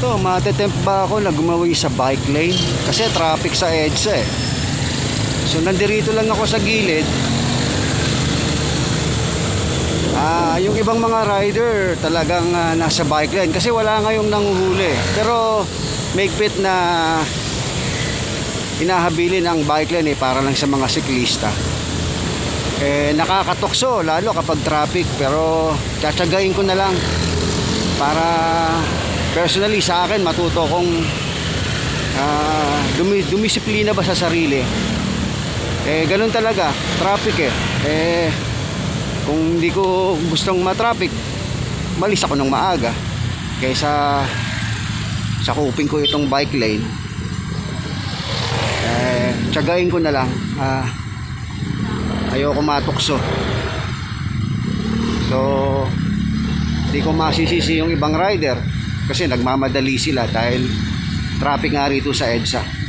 Ito, matetempt ba ako na gumawi sa bike lane? Kasi traffic sa EDSA eh. So nandirito lang ako sa gilid. Ah, yung ibang mga rider talagang ah, nasa bike lane kasi wala ngayong nanguhuli. Pero maigpit na hinahabilin ang bike lane eh para lang sa mga siklista. Eh nakakatokso lalo kapag traffic pero tsatsagain ko na lang para personally sa akin matuto kong ah, dumi, dumisiplina ba sa sarili. Eh ganun talaga, traffic eh. Eh kung hindi ko gustong ma-traffic, malis ako ng maaga kaysa sa kuping ko itong bike lane. Eh, tsagain ko na lang. Ah, ayoko matukso. So, hindi ko masisisi yung ibang rider kasi nagmamadali sila dahil traffic nga rito sa EDSA.